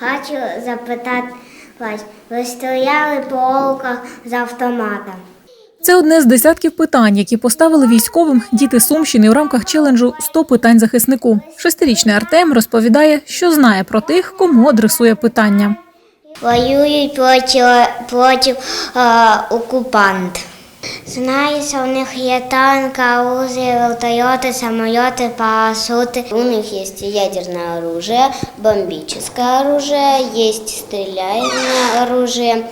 Хочу запитати вас, ви стояли по олках з автоматом? Це одне з десятків питань, які поставили військовим діти Сумщини у рамках челенджу «100 питань захиснику. Шестирічний Артем розповідає, що знає про тих, кому адресує питання. Воюють проти, проти е, окупант. Знаю, що у них є танки, оружие, вертольоти, самоліти, парашути. У них є ядерне оружие, бомбическое оружие, є стріляючне оружие.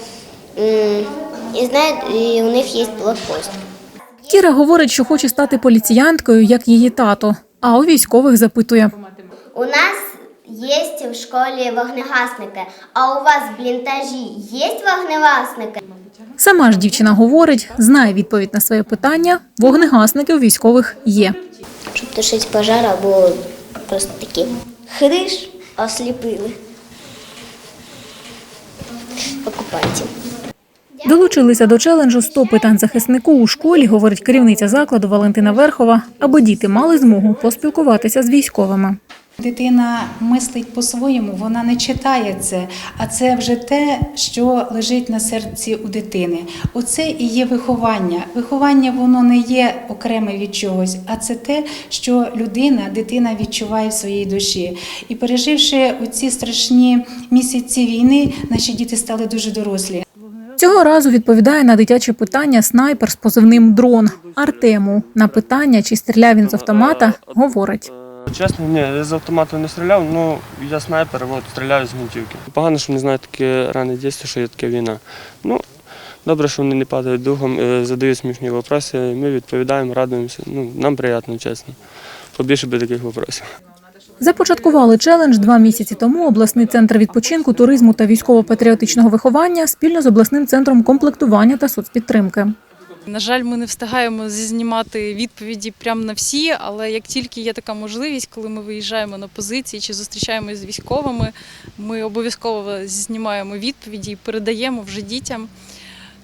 І, знають, і у них є блокпост. Кіра говорить, що хоче стати поліціянткою, як її тато, а у військових запитує. У нас є в школі вогнегасники, а у вас в бліндажі є вогнегасники? Сама ж дівчина говорить, знає відповідь на своє питання, вогнегасники у військових є. Щоб тушити пожар або просто такі хриш осліпили. Окупантів. Долучилися до челенджу «100 питань захиснику у школі, говорить керівниця закладу Валентина Верхова, аби діти мали змогу поспілкуватися з військовими. Дитина мислить по-своєму, вона не читає це, а це вже те, що лежить на серці у дитини. Оце і є виховання. Виховання воно не є окреме від чогось, а це те, що людина, дитина відчуває в своїй душі. І переживши оці страшні місяці війни, наші діти стали дуже дорослі. Цього разу відповідає на дитяче питання снайпер з позивним дрон Артему. На питання, чи стріляв він з автомата, говорить. Чесно, ні, я з автомату не стріляв, ну я снайпер, от, стріляю з гвинтівки. Погано, що не знаю таке ране дійство, що є таке війна. Ну, добре, що вони не падають духом, е, задають смішні питання, ми відповідаємо, радуємося. Ну, нам приємно, чесно. Побільше би таких питань. Започаткували челендж два місяці тому. Обласний центр відпочинку, туризму та військово-патріотичного виховання спільно з обласним центром комплектування та соцпідтримки. На жаль, ми не встигаємо знімати відповіді прямо на всі, але як тільки є така можливість, коли ми виїжджаємо на позиції чи зустрічаємося з військовими, ми обов'язково знімаємо відповіді і передаємо вже дітям.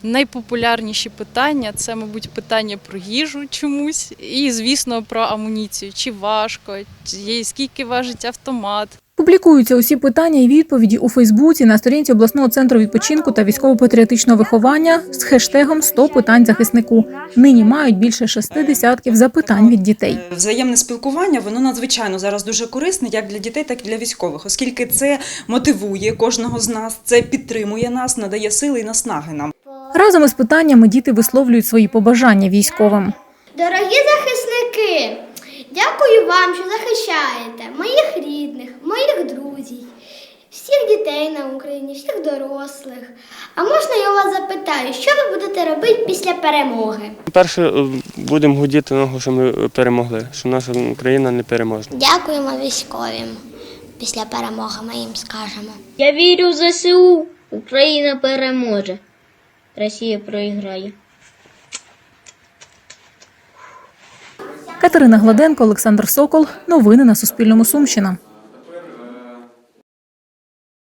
Найпопулярніші питання це, мабуть, питання про їжу чомусь, і, звісно, про амуніцію. Чи важко, чи скільки важить автомат. Публікуються усі питання і відповіді у Фейсбуці на сторінці обласного центру відпочинку та військово-патріотичного виховання з хештегом «100 питань захиснику. Нині мають більше шести десятків запитань від дітей. Взаємне спілкування воно надзвичайно зараз дуже корисне як для дітей, так і для військових, оскільки це мотивує кожного з нас, це підтримує нас, надає сили і наснаги нам. Разом із питаннями діти висловлюють свої побажання військовим. Дорогі захисники, дякую вам, що захищаєте моїх рідних, друзів, всіх дітей на Україні, всіх дорослих. А можна я вас запитаю, що ви будете робити після перемоги? Перше, е, будемо гудіти ногу, що ми перемогли, що наша країна не переможна. Дякуємо військовим. Після перемоги ми їм скажемо. Я вірю в ЗСУ. Україна переможе. Росія проіграє. Катерина Гладенко, Олександр Сокол. Новини на Суспільному. Сумщина.